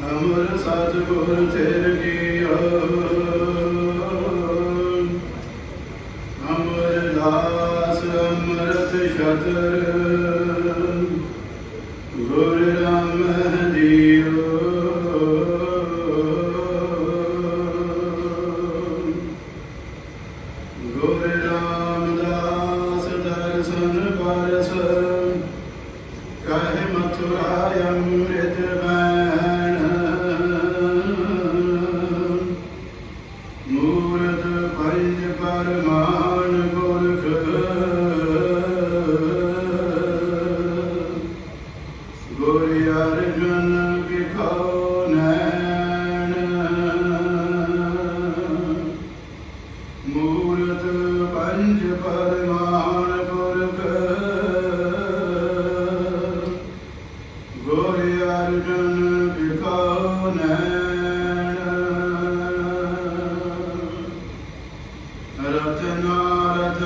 ਅਮਰ ਸਤਿਗੁਰ ਤੇਰ ਕੀਓ ਅਮਰ ਦਾਸ ਅਮਰਤ ਸ਼ਤਰ ਗੁਰ ਰਾਮ ਜੀਓ ਗੁਰ ਰਾਮਦਾਸ ਦਰਸ਼ਨ ਪਰਸ। ਕਹਿ ਮਥੁਰਾ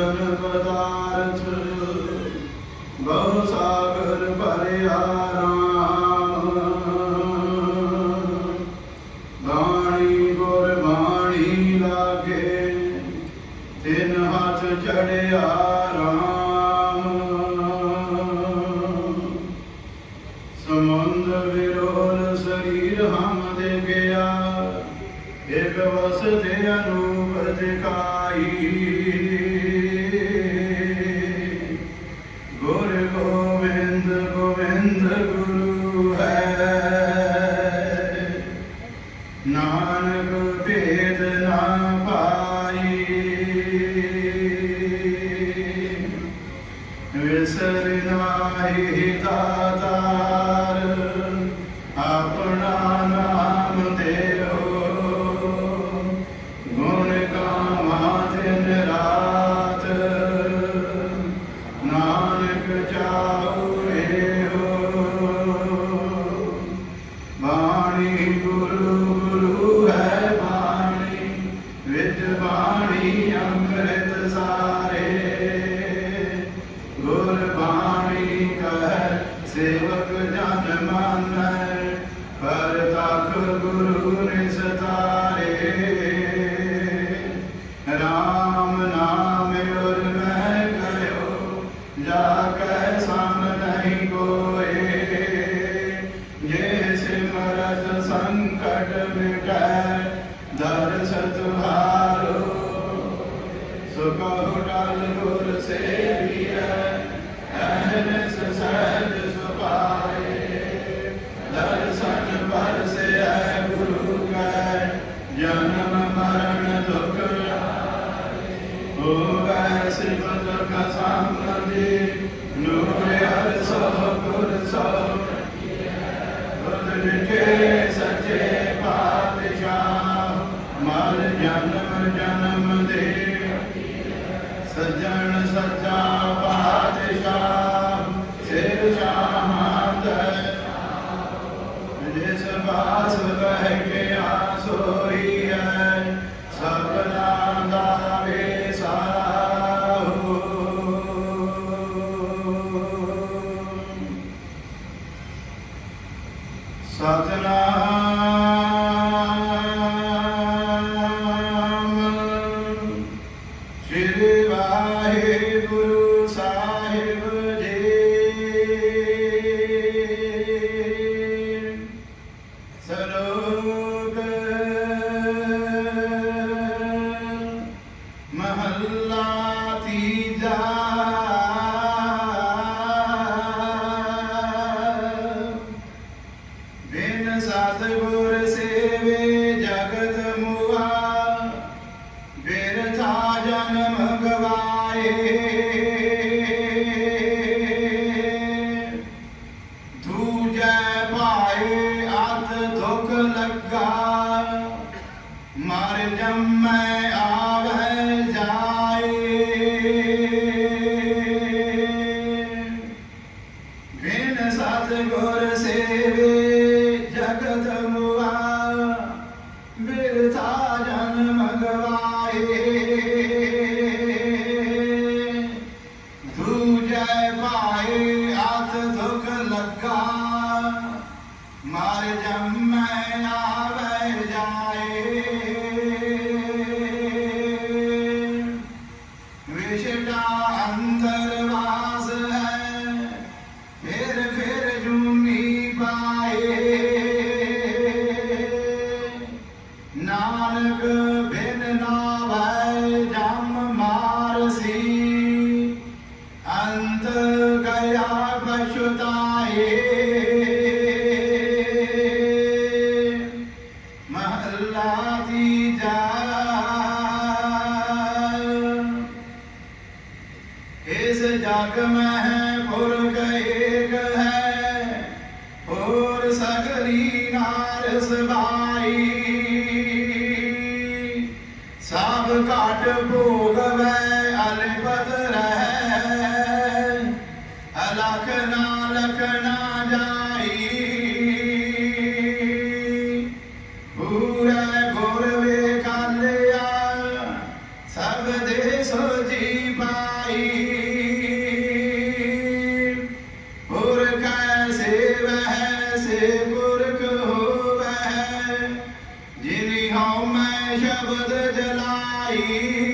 ਰਤਨ ਪਦਾਰਥ ਬਹੁ ਸਾਗਰ ਭਰਿਆ ਰਾਮ ਬਾਣੀ ਗੁਰ ਬਾਣੀ ਲਾਗੇ ਤਿਨ ਹੱਥ ਚੜਿਆ ਰਾਮ ਸਮੁੰਦ ਵਿਰੋਲ ਸਰੀਰ ਹਮ ਦੇ ਗਿਆ ਇਕ ਵਸ ਦੇ ਅਨੂਪ ਦਿਖਾਈ ಹೆಸರಿನ ಹಿತಾತ ਦਰਸ਼ਨ ਪਰਸੈ ਗੁਰੂ ਕੈ ਜਨਮ ਮਰਨ ਦੁਖ ਹੋਵੈ ਸਿਮਤ ਕਸਮ ਜੀ ਨੂਰ ਹਰ ਸੋ ਗੁਰ ਸੋ ਤੁਧ ਲਿਖੇ ਸੱਚੇ ਪਾਤਸ਼ਾਹ ਮਨ ਜਨਮ ਜਨਮ ਦੇ ਸੱਜਣ ਸੱਚਾ ਸਤਨਾਮ। ਸ੍ਰੀ ਵਾਹਿਗੁਰੂ ਸਾਹਿਬ ਜੀ। ਸਲੋਕ ਮਹੱਲਾ ਤੀਜਾ। आगमः be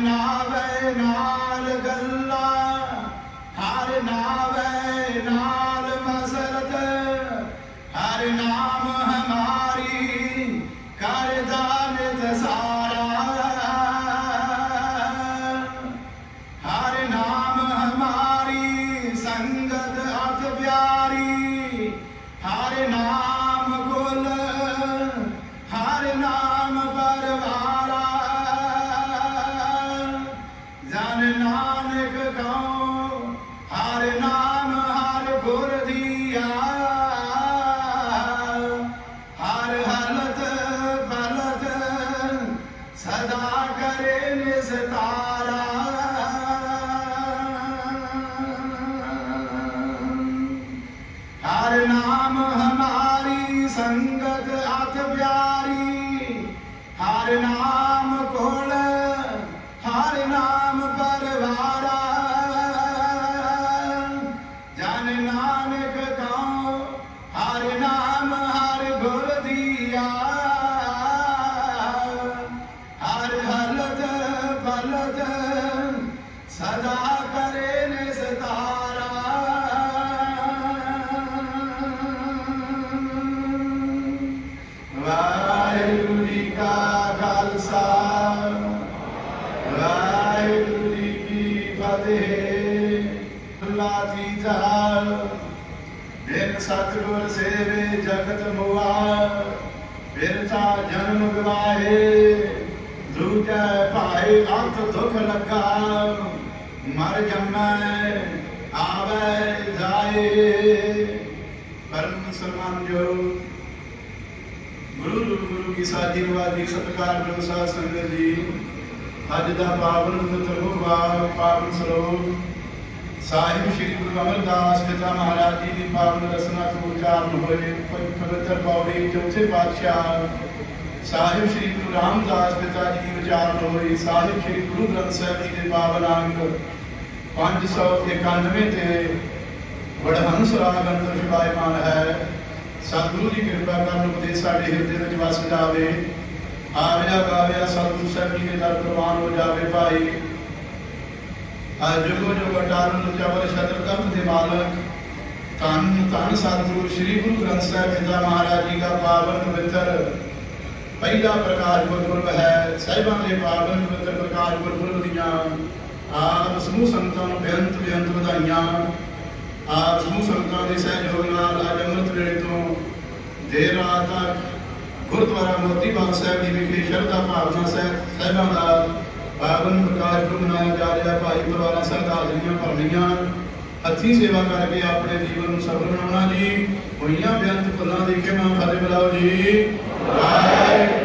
ਨਾਵੇ ਨਾਲ ਗੱਲਾ ਹਰ ਨਾਵੇ ਨਾਲ ਮਸਰਤ ਹਰ ਨਾਮ ਹਮਾਰੀ ਸੰਗਤ ਅਤ ਪਿਆਰੀ ਹਰ ਨਾਮ ਕੋਲ ਸਦਾ ਕਰੇ ਨਿਸਤਾਰਾ ਵਾਹਿਗੁਰੂ ਜੀ ਕਾ ਖਾਲਸਾ। ਵਾਹਿਗੁਰੂ ਜੀ ਕੀ ਫਤਿਹ। ਅੱਲਾ ਜੀ ਜਾਲ ਬਿਨ ਸਤਿਗੁਰ ਸੇਵੇ ਜਗਤ ਮੁਆ ਫਿਰ ਜਨਮ ਗਵਾਏ। ਦੂਜੈ ਭਾਈ ਅੰਤ ਦੁਖ ਲੱਗਾ। ਮਰ ਜੰਮੈ, ਆਵੇ, ਜਾਏ। ਪਰਮ ਸਨਮਾਨ ਜੋ ਗੁਰੂ ਗੁਰੂ ਕੀ ਸਾਜੀ ਨਵਾਜੀ ਸਤਕਾਰ ਗੁਰੂ ਸਾਹਿਬ ਸੰਗਤ ਜੀ। ਅੱਜ ਦਾ ਪਾਵਨ ਪਵਿੱਤਰ ਪਾਵਨ ਸਰੋਵਰ। ਸਾਹਿਬ ਸ੍ਰੀ ਗੁਰੂ ਅਮਰਦਾਸ ਪਿਤਾ ਮਹਾਰਾਜ ਜੀ ਦੀ ਪਾਵਨ ਰਸਨਾ ਤੋਂ ਉਚਾਰਨ ਹੋਏ, ਪਵਿੱਤਰ ਪੌੜੀ ਚੌਥੇ ਪਾਤਸ਼ਾਹ ਸਾਹਿਬ ਸ੍ਰੀ ਗੁਰੂ ਰਾਮਦਾਸ ਪਿਤਾ ਜੀ ਦੀ ਵਿਚਾਰ ਹੋਈ ਸਾਹਿਬ ਸ੍ਰੀ ਗੁਰੂ ਗ੍ਰੰਥ ਸਾਹਿਬ ਜੀ ਦੇ ਪਾਵਨ ਅੰਗ 591 ਤੇ ਵਡਹੰਸ ਰਾਗ ਅੰਦਰ ਵਿਰਾਜਮਾਨ ਹੈ। ਸਤਿਗੁਰੂ ਦੀ ਕਿਰਪਾ ਕਰਨ ਉਪਦੇਸ਼ ਸਾਡੇ ਹਿਰਦੇ ਵਿੱਚ ਵਸ ਜਾਵੇ। ਆਵਿਆ ਗਾਵਿਆ ਸਤਿਗੁਰੂ ਸਾਹਿਬ ਜੀ ਦੇ ਦਰ ਪ੍ਰਵਾਨ ਹੋ ਜਾਵੇ ਭਾਈ। ਅੱਜ ਜੁਗੋ ਜੁਗ ਚਵਰ ਸ਼ਤਰ ਤਪ ਦੇ ਮਾਲਕ, ਧੰਨ ਧੰਨ ਸਤਿਗੁਰੂ ਸ੍ਰੀ ਗੁਰੂ ਗ੍ਰੰਥ ਸਾਹਿਬ ਪਿਤਾ ਮਹਾਰਾਜ ਜੀ ਦਾ ਪਾਵਨ ਪਵਿੱਤਰ ਪਹਿਲਾ ਪ੍ਰਕਾਸ਼ ਗੁਰਪੁਰਬ ਹੈ, ਸਾਹਿਬਾਂ ਦੇ ਪਾਵਨ ਪਵਿੱਤਰ ਪ੍ਰਕਾਸ਼ ਗੁਰਪੁਰਬ ਦੀਆਂ। ਆਪ ਸਮੂਹ ਸੰਗਤਾਂ ਨੂੰ ਬੇਅੰਤ ਬੇਅੰਤ ਵਧਾਈਆਂ। ਆਪ ਸਮੂਹ ਸੰਗਤਾਂ ਦੇ ਸਹਿਯੋਗ ਨਾਲ ਅੱਜ ਅੰਮ੍ਰਿਤ ਵੇਲੇ ਤੋਂ ਦੇਰ ਰਾਤ ਤੱਕ ਗੁਰਦੁਆਰਾ ਮੋਤੀ ਬਾਗ ਸਾਹਿਬ ਜੀ ਵਿਖੇ ਸ਼ਰਧਾ ਭਾਵਨਾ ਸਾਹਿਬ ਸਾਹਿਬਾਂ ਦਾ ਪਾਵਨ ਪ੍ਰਕਾਸ਼ ਪੁਰਬ ਮਨਾਇਆ ਜਾ ਰਿਹਾ। ਭਾਈ ਪਰਿਵਾਰਾਂ ਸੰਗਤਾਂ ਹਾਜ਼ਰੀਆਂ ਭਰਨੀਆਂ ਹੱਥੀਂ ਸੇਵਾ ਕਰਕੇ ਆਪਣੇ ਜੀਵਨ ਨੂੰ ਸਫਲ ਬਣਾਉਣਾ ਜੀ। ਹੋਈਆਂ ਬੇਅੰਤ ਭੁੱਲਾਂ ਦੀ ਖਿਮਾ ਫਤਿਹ ਬੁਲਾਓ ਜੀ। ਵਾਹਿਗੁਰੂ